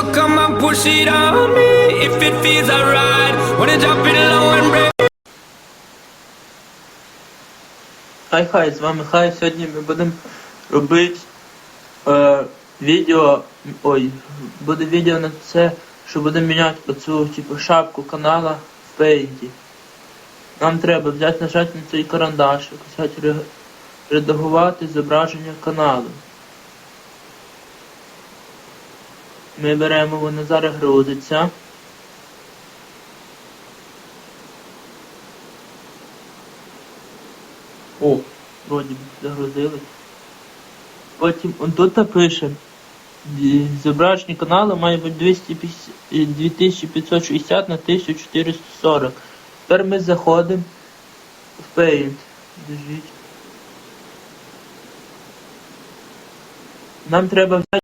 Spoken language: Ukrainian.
push it on me if it feels alright. Wanna drop it low and break. Хай хай, з вами Хай. Сьогодні ми будемо робити е, відео. Ой, буде відео на це, що будемо міняти оцю типу, шапку канала в пейнті. Нам треба взяти нажати на цей карандашик, взяти ре- редагувати зображення каналу. Ми беремо, воно зараз грузиться. О, вроді загрузили. Потім он тут пише. «Ді- Зображення каналу має бути 250 е, 2560 на 1440. Тепер ми заходимо в Paint. Держіть. Нам треба взяти